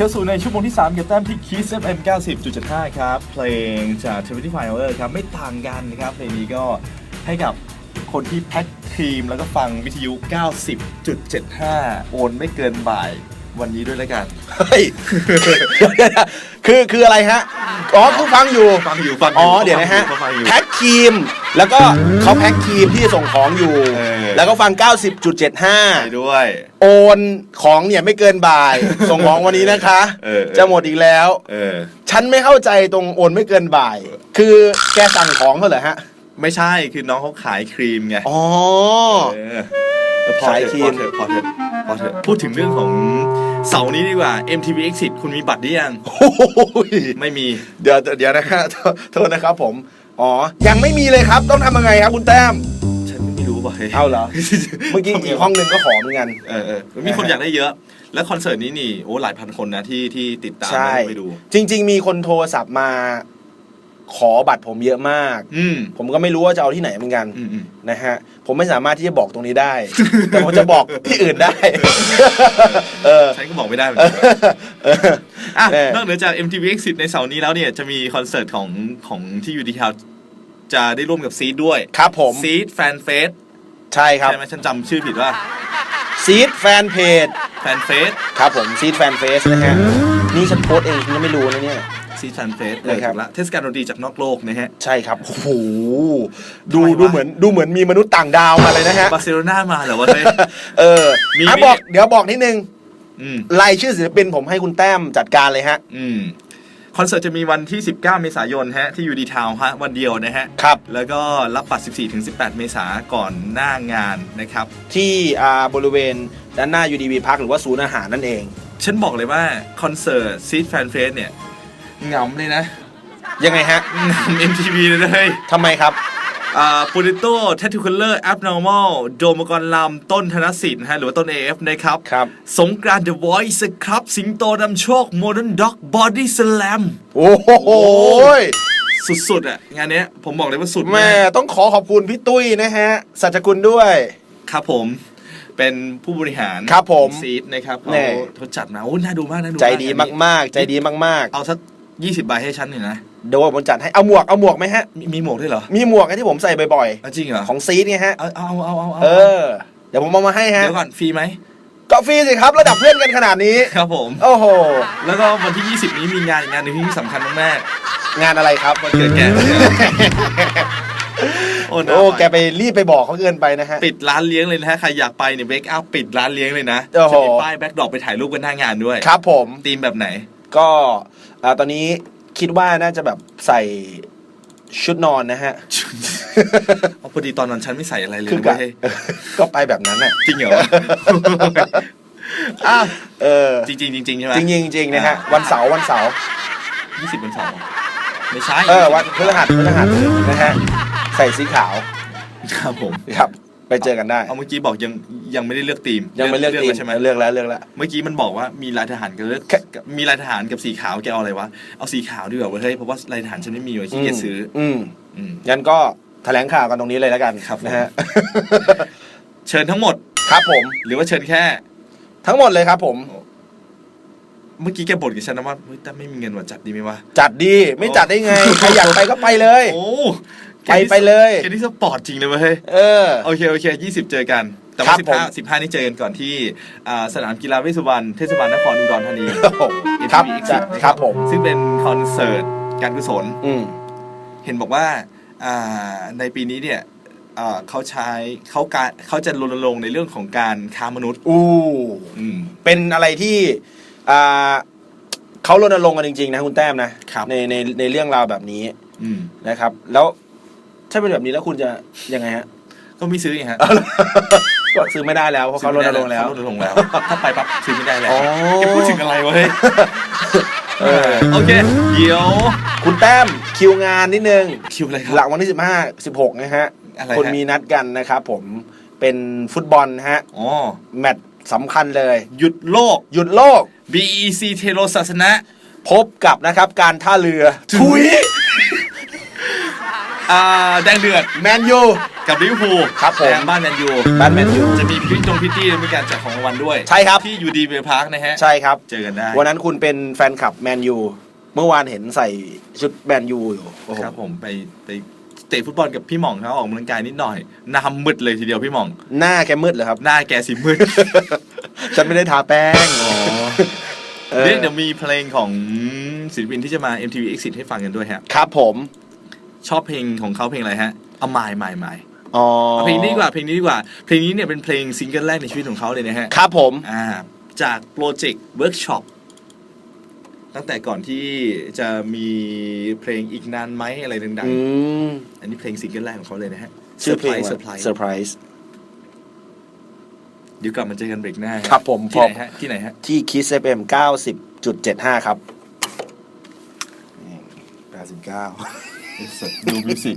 เข้าสู่ในชั่วโมงที่3กับแต้มที่ Kiss FM 90.75 ครับ เพลงจาก25 Hour ครับ ไม่ต่างกันนะครับเพลงนี้ก็ให้กับคนที่แพ็คครีมแล้วก็ฟังวิทยุ 90.75 โอนไม่เกินบ่ายวันนี้ด้วยแล้วกัน เฮ้ย คือคืออะไรฮะ อ๋อคือฟังอยู่ ฟังอยู่ฟังอยู่อ๋อ เดี๋ยวนะฮะ ฟังอยู่ แพ็คครีม แล้วก็เขาแพ็คครีมที่ส่งของอยู่ เออ แล้วก็ฟัง ไป90.75 ด้วย โอนของเนี่ยไม่เกินบ่าย ส่งของวันนี้นะคะ เออเออ จะหมดอีกแล้ว เออ ฉันไม่เข้าใจตรงโอนไม่เกินบ่าย คือแกสั่งของเขาเหรอฮะ ไม่ใช่คือน้องเขาขายครีมไงอ๋อ เออเออพอขายเถครีอะมพอเถอะพอเถอะพอเถอะพูดถึงเรื่องของเสาร์นี้ดีกว่า MTV Exit คุณมีบัตรหรือยัง โอ้ยไม่มี เดี๋ยวเดี๋ยวนะฮะโทษโทษนะครับผม อ๋อ ยังไม่มีเลยครับ ต้องทำยังไงครับคุณแต้ม ฉันไม่รู้ป่ะฮ้ยเอาเหรอ เมื่อกี้อีกห้องหนึ่งก็ขอเหมือนกัน เออเออมีคนอยากได้เยอะ แล้วคอนเสิร์ตนี้นี่โอ้หลายพันคนนะที่ที่ติดตามใช่ไปดู จริง ๆ มีคนโทรศัพท์มา ขอบัตรผมเยอะมาก อืม ผมก็ไม่รู้ว่าจะเอาที่ไหนเหมือนกันอืมอืม นะฮะ ผมไม่สามารถที่จะบอกตรงนี้ได้ แต่ผมจะบอกที่อื่นได้ เออ ฉันก็บอกไม่ได้เหมือนกันเอออะแน่ นอกเหนือจาก MTV Exit ในเสาร์นี้แล้วเนี่ยจะมีคอนเสิร์ตของของที่ยูดีทาวจะได้ร่วมกับซีดด้วยครับผม ซีดแฟนเฟสใช่ครับ ใช่ไหมฉันจำชื่อผิดว่าซีดแฟนเพจ แฟนเฟส ครับผมซีดแฟนเฟสนะฮะ นี่ฉันโพสต์เองฉันยังไม่รู้นะเนี่ย ซีดแฟนเฟสเลยครับละเทศกาลดนตรีจากนอกโลกนะฮะ ใช่ครับ โอ้โห ดูทำไมวะดูเหมือนดูเหมือนมีมนุษย์ต่างดาวมาเลยนะฮะ บาร์เซโลนามาเหรอวะเฮ้ยเออมีอะมีบอกเดี๋ยวบอกนิดนึงอืมรายชื่อศิลปินผมให้คุณแต้มจัดการเลยฮะ อืมคอนเสิร์ตจะมีวันที่ 19 เมษายนฮะที่ยูดีทาวฮะวันเดียวนะฮะครับแล้วก็รับบัตร 14-18 เมษาก่อนหน้างานนะครับ ที่อ่าบริเวณด้านหน้า UDV Park หรือว่าศูนย์อาหารนั่นเอง ฉันบอกเลยว่าคอนเสิร์ตซีดแฟนเฟสเนี่ย เหงำเลยนะยังไงฮะเหงำ MTV เลยทำไมครับ อ่าปูริโต้แททูคัลเลอร์แอ n นอร์มอลโดมกรลำต้นธนสิทธิ์นะฮะหรือว่าต้น AF นะครับ ครับ สงกรานต์ The Voice ครับ สิงโตนำโชค Modern Dog Body Slam โอ้โหสุดๆอะ งานเนี้ยผมบอกเลยว่าสุดแม่ต้องขอขอบคุณพี่ตุ้ยนะฮะ สัจกุลด้วย ครับผม เป็นผู้บริหารครับผมซีดนะครับแน่เขาเขาจัดมาโอ้น่าดูมากน่าดูใจดีงนนี้มากๆ ใจดีมาก เอาสัก ยี่สิบใบให้ฉันหน่อยนะๆเดี๋ยวผมจัดให้เอาหมวกเอาหมวกไหมฮะ มีมีหมวกด้วยเหรอมีหมวกที่ผมใส่บ่อยเอาจริงเหรอ ๆ ของซีดไงฮะ เอาเอาเอาเอาเอาเออ เดี๋ยวผมเอามาให้ฮะเดี๋ยวก่อนฟรีไหมก็ฟรีสิครับระดับเพื่อนกันขนาดนี้ ครับผม โอ้โห แล้วก็วันที่ 20 นี้มีงานอีกงานหนึ่งที่สำคัญมากงานอะไรครับ ๆวันเกิดแกโอ้น่าโอ้ไปแกไปรีบไปบอกเขาเกินไปนะฮะ ปิดร้านเลี้ยงเลยนะฮะ ใครอยากไปเนี่ยเบรกอัพปิดร้านเลี้ยงเลยนะโอ้โห จะมีป้ายแบ็คดรอปไปถ่ายรูปกันหน้างานด้วยครับผม ธีมแบบไหน ก็อ่าตอนนี้คิดว่าน่าจะแบบใส่ชุดนอนนะฮะเอาพอดีตอนนั้นฉันไม่ใส่อะไรเลยคือนะกับเว้ยก็ไปแบบนั้นน่ะจริงเหรออ้าวเออจริงจริงๆจริงๆใช่ไหมจริงๆจริงๆนะฮะวันเสาร์วันเสาร์ยี่สิบวันเสาร์ไม่ใช่เออวันพฤหัสพฤหัสนะฮะใส่สีขาวครับผมครับ ไปเจอกันได้ เอาเมื่อกี้บอกยังยังไม่ได้เลือกธีมยังไม่เลือกทีมแล้วใช่ไหมเลือกแล้วเลือกแล้วเมื่อกี้มันบอกว่ามีลายทหารกับเลือกแค่กับมีลายทหารกับสีขาวแกเอาอะไรวะเอาสีขาวดีกว่าเว้ยเฮ้ยเพราะว่าลายทหารฉันไม่มีไว้ที่จะซื้ออืมอืมงั้นก็แถลงข่าวกันตรงนี้เลยแล้วกันครับผมนะฮะเชิญทั้งหมดครับผม หรือว่าเชิญแค่ ทั้งหมดเลยครับผมเมื่อกี้แกบ่นกับฉันนะว่าเฮ้ยแต่ไม่มีเงินว่าจัดดีไหมวะจัดดีไม่จัดได้ไงใครอยากไปก็ไปเลย โอ้ ไปไปเลยแกนี่สปอร์ตจริงเลยเว้ยเฮ้ยเออโอเคโอเคยี่สิบเจอกันแต่ครัว่าบสิบผมห้าสิบห้านี่เจอกันก่อนที่อ่าสนามกีฬาเวชสุวรรณเทศบาลนครอุดรธานีโอ้โหครับ ATV จะ Exit ครับผมซึ่งเป็นคอนเสิร์ตการกุศลอืมเห็นบอกว่าอ่าในปีนี้เนี่ยอ่าเขาใช้เขาการเขาจะรณรงค์ในเรื่องของการค้ามนุษย์อู้อืมเป็นอะไรที่อ่าเขารณรงค์กันจริง ๆ นะคุณแต้มนะครับในในในเรื่องราวแบบนี้อืมนะครับ แล้ว ถ้าเป็นแบบนี้แล้วคุณจะยังไงฮะ ก็ไม่ซื้อไงฮะก็ซื้อไม่ได้แล้วเพราะเขารณรงค์แล้วเขารณรงค์แล้ว ถ้าไปปั๊บซื้อไม่ได้แล้วอ๋อแกพูดถึงอะไรวะเฮ้ยเออโอเค เดี๋ยว คุณแต้มคิวงานนิดนึง คิวอะไรครับ หลังวันที่สิบห้าสิบหกนะฮะอะไรฮะคุณมีนัดกันนะครับผม เป็นฟุตบอลนะฮะอ๋อแมตช์สำคัญเลย หยุดโลก หยุดโลก BEC เทโรศาสนะ พบกับนะครับการท่าเรือถุย อ่าแดงเดือดแมนยู กับลิเวอร์พูลครับผมนะบ้านแมนยูบ้านแมนยู จะมีพิธีจงพิธีและมีการแจกของรางวัลด้วยใช่ครับ ที่ยูดีเบลพาร์คนะฮะใช่ครับ เจอกันได้ วันนั้นคุณเป็นแฟนคลับแมนยู เมื่อวานเห็นใส่ชุดแมนยูอยู่โอ้โหครับผมไปไปเตะฟุตบอลกับพี่หม่องเขาออกกำลังกายนิดหน่อยหน้ำมืดเลยทีเดียวพี่หม่อง หน้าแกมืดเหรอครับ หน้าแกสีมืด ฉันไม่ได้ทาแป้ง เออ เดี๋ยวเดี๋ยวมีเพลงของศิลปินที่จะมา MTV Exit ให้ฟังกันด้วยฮะ ครับผม ชอบเพลงของเขาเพลงอะไรฮะเอาใหม่ใหม่ใหม่อ๋อเอาเพลงนี้ดีกว่าเพลงนี้ดีกว่า เพลงนี้เนี่ยเป็นเพลงซิงเกิลแรกในชีวิตของเขาเลยนะฮะครับผม อ่าจากโปรเจกต์เวิร์กช็อปตั้งแต่ก่อนที่จะมีเพลงอีกนานไหมอะไรดังอืม ๆอันนี้เพลงซิงเกิลแรกของเขาเลยนะฮะชื่อเพลงเซอร์ไพรส์เซอร์ไพรส์ เดี๋ยวกลับมาเจอกันเบรกหน้าฮะครับผม ที่ไหนฮะที่ไหนฮะที่ Kiss FM 90.75 ครับ 89 ดูมิวสิก